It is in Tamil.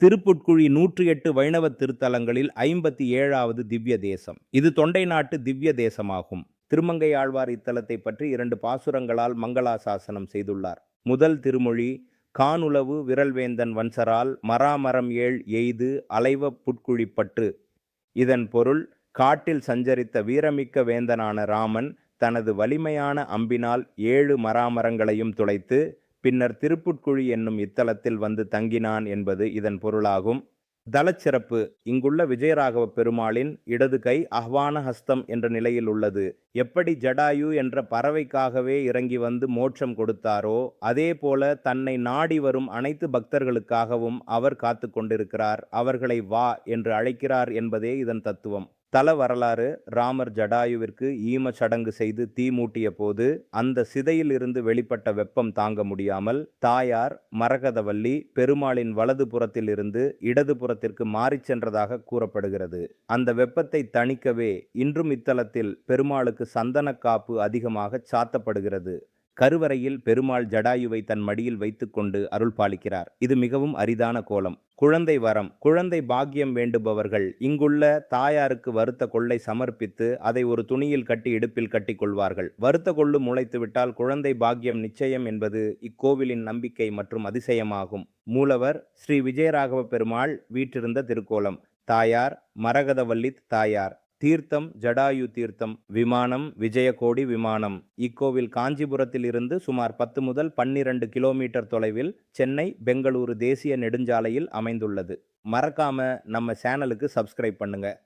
திருப்புட்குழி நூற்றி எட்டு வைணவ திருத்தலங்களில் ஐம்பத்தி ஏழாவது திவ்ய தேசம். இது தொண்டை நாட்டு திவ்ய தேசமாகும். திருமங்கை ஆழ்வார் இத்தலத்தை பற்றி இரண்டு பாசுரங்களால் மங்களாசாசனம் செய்துள்ளார். முதல் திருமொழி கானுளவு விரல்வேந்தன் வன்சரால் மராமரம் ஏழ் எய்து அலைவ புட்குழிப்பட்டு இதன் பொருள் காட்டில் சஞ்சரித்த வீரமிக்க வேந்தனான ராமன் தனது வலிமையான அம்பினால் ஏழு மராமரங்களையும் துளைத்து பின்னர் திருப்புட்குழி என்னும் இத்தலத்தில் வந்து தங்கினான் என்பது இதன் பொருளாகும். தலச்சிறப்பு இங்குள்ள விஜயராகவ பெருமாளின் இடது கை அஹ்வான ஹஸ்தம் என்ற நிலையில் உள்ளது. எப்படி ஜடாயு என்ற பறவைக்காகவே இறங்கி வந்து மோட்சம் கொடுத்தாரோ அதே போல தன்னை நாடி வரும் அனைத்து பக்தர்களுக்காகவும் அவர் காத்து கொண்டிருக்கிறார். அவர்களை வா என்று அழைக்கிறார் என்பதே இதன் தத்துவம். தல வரலாறு ராமர் ஜடாயுவிற்கு ஈம சடங்கு செய்து தீ மூட்டிய போது அந்த சிதையில் இருந்து வெளிப்பட்ட வெப்பம் தாங்க முடியாமல் தாயார் மரகதவல்லி பெருமாளின் வலது புறத்தில் இருந்து இடது புறத்திற்கு மாறிச் சென்றதாக கூறப்படுகிறது. அந்த வெப்பத்தை தணிக்கவே இன்றும் இத்தலத்தில் பெருமாளுக்கு சந்தன காப்பு அதிகமாக சாத்தப்படுகிறது. கருவறையில் பெருமாள் ஜடாயுவை தன் மடியில் வைத்துக்கொண்டு அருள் பாலிக்கிறார். இது மிகவும் அரிதான கோலம். குழந்தை வரம் குழந்தை பாக்கியம் வேண்டுபவர்கள் இங்குள்ள தாயாருக்கு வருத்த கொள்ளை சமர்ப்பித்து அதை ஒரு துணியில் கட்டி இடுப்பில் கட்டிக்கொள்வார்கள் வருத்த கொள்ளு முளைத்துவிட்டால் குழந்தை பாக்கியம் நிச்சயம் என்பது இக்கோவிலின் நம்பிக்கை மற்றும் அதிசயமாகும். மூலவர் ஸ்ரீ விஜயராகவ பெருமாள் வீற்றிருந்த திருக்கோலம். தாயார் மரகதவல்லித் தாயார். தீர்த்தம் ஜடாயு தீர்த்தம் விமானம் விஜயகோடி விமானம். இக்கோவில் காஞ்சிபுரத்தில் இருந்து சுமார் பத்து முதல் பன்னிரண்டு கிலோமீட்டர் தொலைவில் சென்னை பெங்களூரு தேசிய நெடுஞ்சாலையில் அமைந்துள்ளது. மறக்காம நம்ம சேனலுக்கு சப்ஸ்கிரைப் பண்ணுங்கள்